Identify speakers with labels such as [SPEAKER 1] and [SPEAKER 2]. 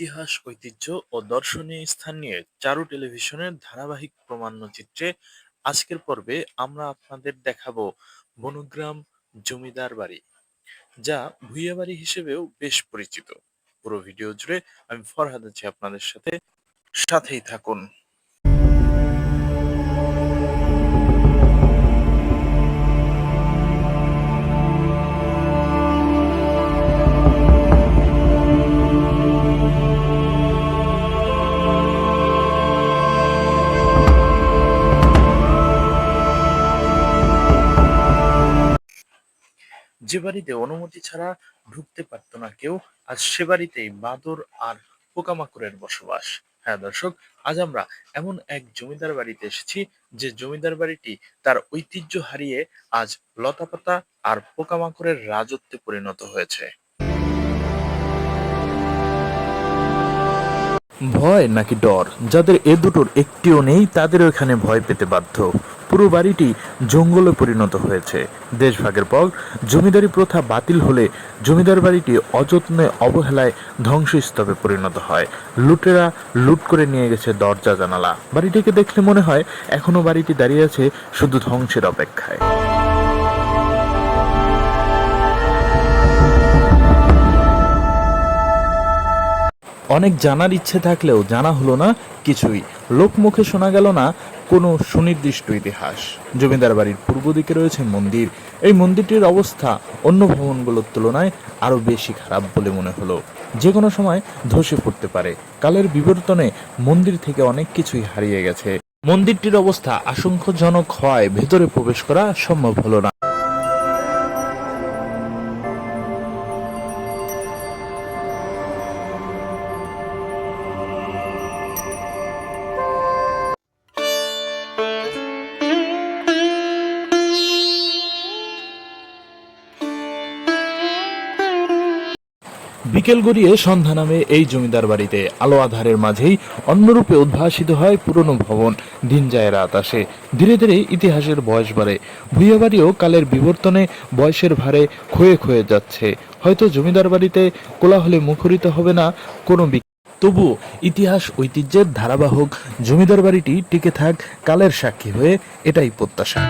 [SPEAKER 1] ইতিহাস, ঐতিহ্য ও দর্শনীয় স্থান নিয়ে চারু টেলিভিশনের ধারাবাহিক প্রমাণ্যচিত্রে আজকের পর্বে আমরা আপনাদের দেখাবো বনগ্রাম জমিদার বাড়ি, যা ভুইয়া বাড়ি হিসেবেও বেশ পরিচিত। পুরো ভিডিও জুড়ে আমি ফরহাদ আছি আপনাদের সাথে, সাথেই থাকুন। যে বাড়িতে অনুমতি ছাড়া ঢুকতে পারতো না কেউ, আজ সে বাড়িতেই বাঁদর আর পোকামাকড়ের বসবাস। হ্যাঁ দর্শক, আজ আমরা এমন এক জমিদার বাড়িতে এসেছি, যে জমিদার বাড়িটি তার ঐতিহ্য হারিয়ে আজ লতাপাতা আর পোকামাকড়ের রাজত্বে পরিণত হয়েছে। ভয় নাকি ডর? যাদের এ দুটোর একটিও নেই তাদের এখানে ভয় পেতে বাধ্য। পুরো বাড়িটি জঙ্গলে পরিণত হয়েছে। দেশভাগের পর জমিদারি প্রথা বাতিল হলে জমিদার বাড়িটি অযত্নে অবহেলায় ধ্বংসস্তবে পরিণত হয়। লুটেরা লুট করে নিয়ে গেছে দরজা জানালা। বাড়িটিকে দেখলে মনে হয় এখনও বাড়িটি দাঁড়িয়ে আছে শুধু ধ্বংসের অপেক্ষায়। অনেক জানার ইচ্ছে থাকলেও জানা হলো না কিছুই। লোকমুখে শোনা গেল না, কোনো সুনির্দিষ্ট ইতিহাস। জমিদার বাড়ির পূর্ব দিকে রয়েছে মন্দির। এই মন্দিরটির অবস্থা অন্য ভবনগুলোর তুলনায় আরও বেশি খারাপ বলে মনে হলো। যে কোনো সময় ধসে পড়তে পারে। কালের বিবর্তনে মন্দির থেকে অনেক কিছুই হারিয়ে গেছে। মন্দিরটির অবস্থা আশঙ্কাজনক হওয়ায় ভেতরে প্রবেশ করা সম্ভব হলো না। বিকেল গড়িয়ে সন্ধ্যা নামে এই জমিদার বাড়িতে আলো আধারের মাঝেই অন্যরূপে উদ্ভাসিত হয় পুরনো ভবন। দিন যায়, রাত আসে। ধীরে ধীরে ইতিহাসের বয়স বাড়ে। ভুইয়া বাড়িও কালের বিবর্তনে বয়সের ভারে ক্ষয়ে ক্ষয়ে যাচ্ছে। হয়তো জমিদার বাড়িতে কোলাহলে মুখরিত হবে না কোনো তবু ইতিহাস, ঐতিহ্যের ধারাবাহক জমিদার বাড়িটি টিকে থাক কালের সাক্ষী হয়ে এটাই প্রত্যাশা।